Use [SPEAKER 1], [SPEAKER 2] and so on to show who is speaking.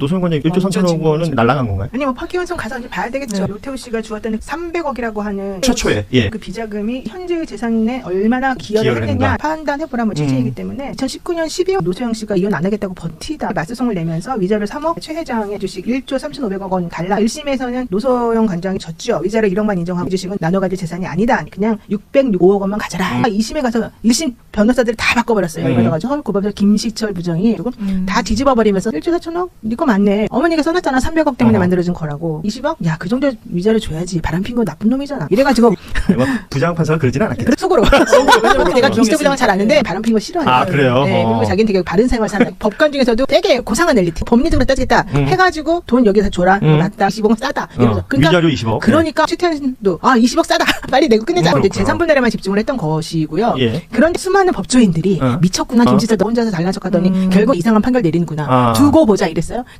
[SPEAKER 1] 노소영 관장님 1조
[SPEAKER 2] 완전
[SPEAKER 1] 3천억 원은 날라간 건가요?
[SPEAKER 2] 아니 뭐 파기환송 가서 이제 봐야 되겠죠.
[SPEAKER 3] 네.
[SPEAKER 2] 노태우 씨가 주었던 300억이라고 하는
[SPEAKER 1] 최초에 예.
[SPEAKER 2] 그 비자금이 현재의 재산에 얼마나 기여를,
[SPEAKER 1] 기여를
[SPEAKER 2] 했느냐
[SPEAKER 1] 했는가.
[SPEAKER 2] 판단해 보라는 취지이기
[SPEAKER 1] 음.
[SPEAKER 2] 때문에 2019년 12월 노소영 씨가 이혼 안 하겠다고 버티다 맞소송을 내면서 위자료 3억 최 회장의 주식 1조 3,500억 원 달라 1심에서는 노소영 관장이 졌죠. 위자료 1억만 인정하고 이 주식은 나눠 가질 재산이 아니다. 그냥 605억 원만 가져라. 2심에 가서 1심 변호사들이 다 바꿔버렸어요.
[SPEAKER 1] 음.
[SPEAKER 2] 그래가지고 서울고법에서 김시철 부정이 그리고
[SPEAKER 3] 음.
[SPEAKER 2] 다 뒤집어 버리면서 1조 4천억? 니거 맞네. 어머니가 써놨잖아. 300억 때문에
[SPEAKER 1] 어.
[SPEAKER 2] 만들어진 거라고. 20억? 야, 그 정도 위자료 줘야지. 바람 핀거 나쁜 놈이잖아. 이래가지고
[SPEAKER 1] 뭐 부장 판사가 그러진 않았겠죠.
[SPEAKER 2] 속으로. 왜냐면 내가 김시태 부장을 잘 아는데 바람 핀 거 싫어해.
[SPEAKER 1] 아, 그래요?
[SPEAKER 2] 네,
[SPEAKER 1] 어.
[SPEAKER 2] 그리고 자기는 되게 바른 생활 사는 법관 중에서도 되게 고상한 엘리트. 법리적으로 따지겠다.
[SPEAKER 1] 음.
[SPEAKER 2] 해가지고 돈 여기서 줘라.
[SPEAKER 1] 음.
[SPEAKER 2] 맞다. 20억은 싸다. 이러면서.
[SPEAKER 1] 어, 위자료 20억.
[SPEAKER 2] 그러니까 최태현도 아 20억 싸다. 빨리 내고 끝내자.
[SPEAKER 1] 음,
[SPEAKER 2] 이제
[SPEAKER 1] 그렇구나.
[SPEAKER 2] 재산 분할에만 집중을 했던 것이고요.
[SPEAKER 1] 예.
[SPEAKER 2] 그런데 수많은 법조인들이
[SPEAKER 1] 어.
[SPEAKER 2] 미쳤구나
[SPEAKER 1] 어.
[SPEAKER 2] 김지태 너 혼자서 잘난 척하더니
[SPEAKER 3] 음.
[SPEAKER 2] 결국 이상한 판결 내리는구나
[SPEAKER 1] 아.
[SPEAKER 2] 두고 보자 이랬어요.